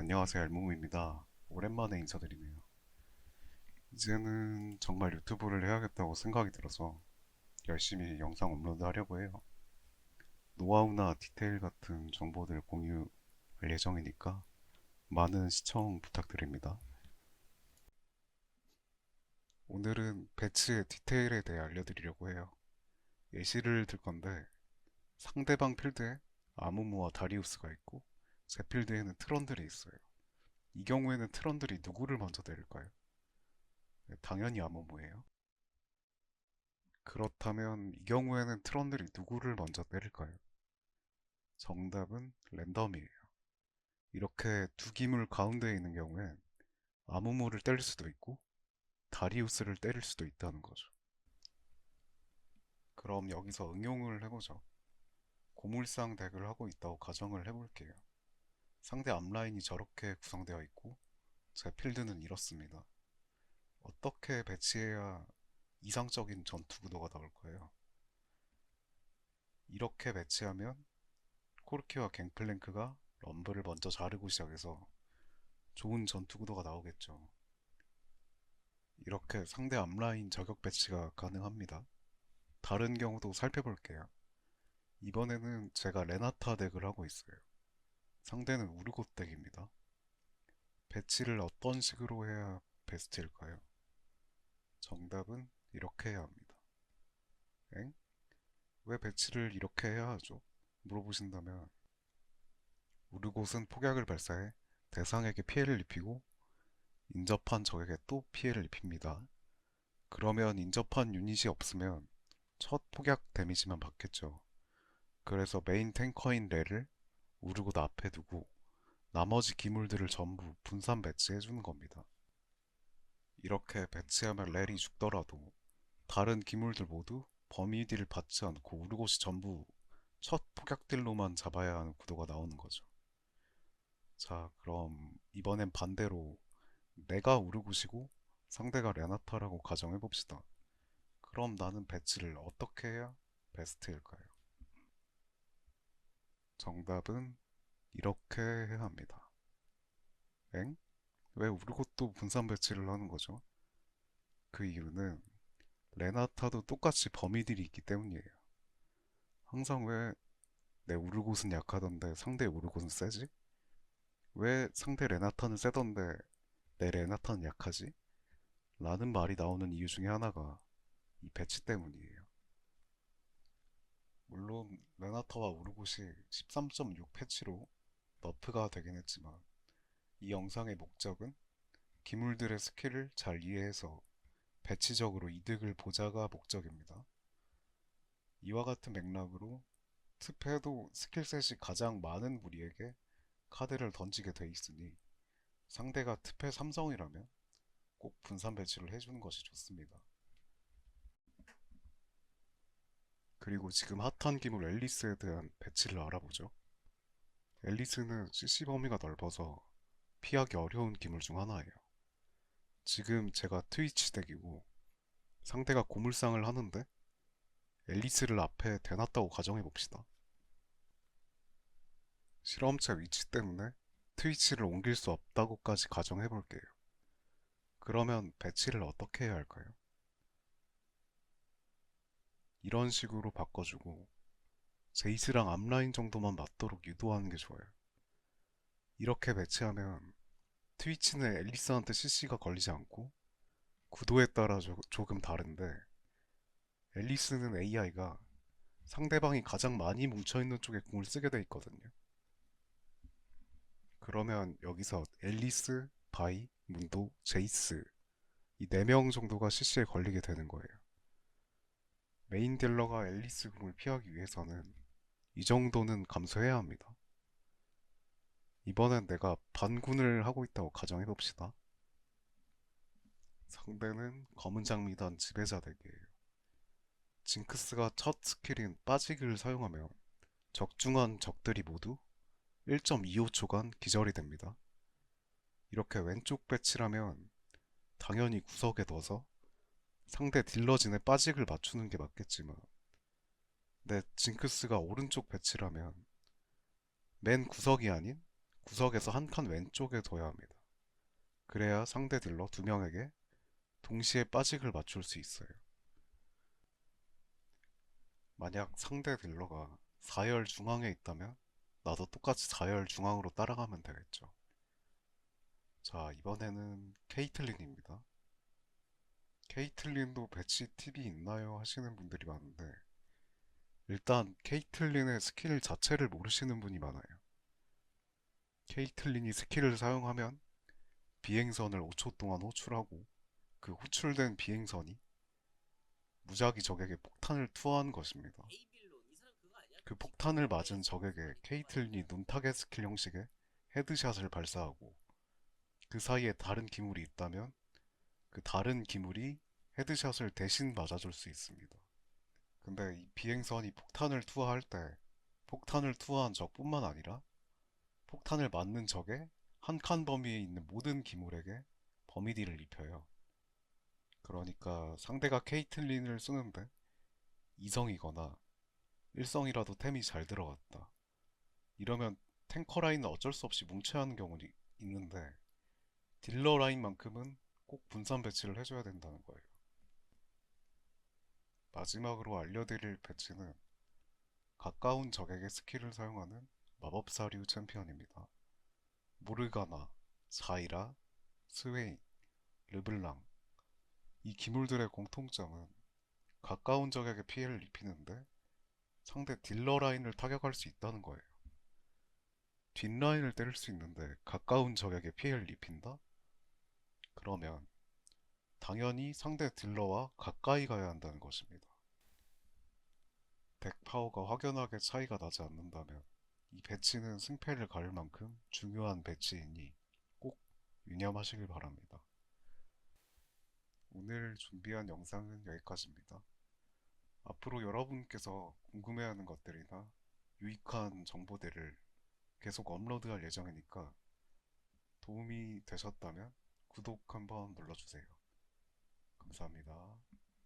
안녕하세요, 알무무입니다. 오랜만에 인사드리네요. 이제는 정말 유튜브를 해야겠다고 생각이 들어서 열심히 영상 업로드 하려고 해요. 노하우나 디테일 같은 정보들 공유할 예정이니까 많은 시청 부탁드립니다. 오늘은 배치의 디테일에 대해 알려드리려고 해요. 예시를 들 건데 상대방 필드에 아무무와 다리우스가 있고 제 필드에는 트런들이 있어요. 이 경우에는 트런들이 누구를 먼저 때릴까요? 네, 당연히 아무무예요. 그렇다면 이 경우에는 트런들이 누구를 먼저 때릴까요? 정답은 랜덤이에요. 이렇게 두 기물 가운데에 있는 경우엔 아무무를 때릴 수도 있고 다리우스를 때릴 수도 있다는 거죠. 그럼 여기서 응용을 해보죠. 고물상 덱을 하고 있다고 가정을 해볼게요. 상대 앞라인이 저렇게 구성되어 있고 제 필드는 이렇습니다. 어떻게 배치해야 이상적인 전투 구도가 나올 거예요? 이렇게 배치하면 코르키와 갱플랭크가 럼블을 먼저 자르고 시작해서 좋은 전투 구도가 나오겠죠. 이렇게 상대 앞라인 저격 배치가 가능합니다. 다른 경우도 살펴볼게요. 이번에는 제가 레나타 덱을 하고 있어요. 상대는 우르고 덱입니다. 배치를 어떤 식으로 해야 베스트일까요? 정답은 이렇게 해야 합니다. 엥? 왜 배치를 이렇게 해야 하죠? 물어보신다면 우르곳은 폭약을 발사해 대상에게 피해를 입히고 인접한 적에게 또 피해를 입힙니다. 그러면 인접한 유닛이 없으면 첫 폭약 데미지만 받겠죠. 그래서 메인 탱커인 레를 우르곳 앞에 두고 나머지 기물들을 전부 분산 배치해 주는 겁니다. 이렇게 배치하면 렐이 죽더라도 다른 기물들 모두 범위딜을 받지 않고 우르곳이 전부 첫 폭약딜로만 잡아야 하는 구도가 나오는 거죠. 자, 그럼 이번엔 반대로 내가 우르곳이고 상대가 레나타라고 가정해 봅시다. 그럼 나는 배치를 어떻게 해야 베스트일까요? 정답은 이렇게 해야 합니다. 엥? 왜 우르곳도 분산 배치를 하는 거죠? 그 이유는 레나타도 똑같이 범위들이 있기 때문이에요. 항상 왜 내 우르곳은 약하던데 상대 우르곳은 세지? 왜 상대 레나타는 세던데 내 레나타는 약하지? 라는 말이 나오는 이유 중에 하나가 이 배치 때문이에요. 물론 레나타와 우르곳이 13.6 패치로 너프가 되긴 했지만 이 영상의 목적은 기물들의 스킬을 잘 이해해서 배치적으로 이득을 보자가 목적입니다. 이와 같은 맥락으로 특패도 스킬셋이 가장 많은 무리에게 카드를 던지게 돼 있으니 상대가 특패 삼성이라면 꼭 분산 배치를 해주는 것이 좋습니다. 그리고 지금 핫한 기물 앨리스에 대한 배치를 알아보죠. 앨리스는 CC 범위가 넓어서 피하기 어려운 기물 중 하나예요. 지금 제가 트위치 덱이고 상대가 고물상을 하는데 앨리스를 앞에 대놨다고 가정해 봅시다. 실험체 위치 때문에 트위치를 옮길 수 없다고까지 가정해 볼게요. 그러면 배치를 어떻게 해야 할까요? 이런 식으로 바꿔주고 제이스랑 앞라인 정도만 맞도록 유도하는 게 좋아요. 이렇게 배치하면 트위치는 앨리스한테 CC가 걸리지 않고 구도에 따라 조, 조금 다른데 앨리스는 AI가 상대방이 가장 많이 뭉쳐있는 쪽에 공을 쓰게 돼 있거든요. 그러면 여기서 앨리스, 바이, 문도, 제이스 이 4명 정도가 CC에 걸리게 되는 거예요. 메인 딜러가 앨리스 궁을 피하기 위해서는 이 정도는 감수해야 합니다. 이번엔 내가 반군을 하고 있다고 가정해 봅시다. 상대는 검은 장미단 지배자 덱이에요. 징크스가 첫 스킬인 빠지기를 사용하면 적중한 적들이 모두 1.25초간 기절이 됩니다. 이렇게 왼쪽 배치라면 당연히 구석에 넣어서 상대 딜러진의 빠직을 맞추는 게 맞겠지만 내 징크스가 오른쪽 배치라면 맨 구석이 아닌 구석에서 한 칸 왼쪽에 둬야 합니다. 그래야 상대 딜러 두 명에게 동시에 빠직을 맞출 수 있어요. 만약 상대 딜러가 4열 중앙에 있다면 나도 똑같이 4열 중앙으로 따라가면 되겠죠. 자, 이번에는 케이틀린입니다. 케이틀린도 배치 팁이 있나요? 하시는 분들이 많은데 일단 케이틀린의 스킬 자체를 모르시는 분이 많아요. 케이틀린이 스킬을 사용하면 비행선을 5초 동안 호출하고 그 호출된 비행선이 무작위 적에게 폭탄을 투하한 것입니다. 그 폭탄을 맞은 적에게 케이틀린이 눈타겟 스킬 형식의 헤드샷을 발사하고 그 사이에 다른 기물이 있다면 그 다른 기물이 헤드샷을 대신 맞아줄 수 있습니다. 근데 이 비행선이 폭탄을 투하할 때 폭탄을 투하한 적뿐만 아니라 폭탄을 맞는 적의 한칸 범위에 있는 모든 기물에게 범위딜을 입혀요. 그러니까 상대가 케이틀린을 쓰는데 이성이거나 일성이라도 템이 잘 들어갔다. 이러면 탱커 라인은 어쩔 수 없이 뭉쳐야 하는 경우는 있는데 딜러 라인만큼은 꼭 분산 배치를 해줘야 된다는 거예요. 마지막으로 알려드릴 배치는 가까운 적에게 스킬을 사용하는 마법사류 챔피언입니다. 모르가나, 자이라, 스웨인, 르블랑 이 기물들의 공통점은 가까운 적에게 피해를 입히는데 상대 딜러 라인을 타격할 수 있다는 거예요. 뒷라인을 때릴 수 있는데 가까운 적에게 피해를 입힌다? 그러면 당연히 상대 딜러와 가까이 가야 한다는 것입니다. 덱 파워가 확연하게 차이가 나지 않는다면 이 배치는 승패를 가릴 만큼 중요한 배치이니 꼭 유념하시길 바랍니다. 오늘 준비한 영상은 여기까지입니다. 앞으로 여러분께서 궁금해하는 것들이나 유익한 정보들을 계속 업로드할 예정이니까 도움이 되셨다면 구독 한번 눌러주세요. 감사합니다.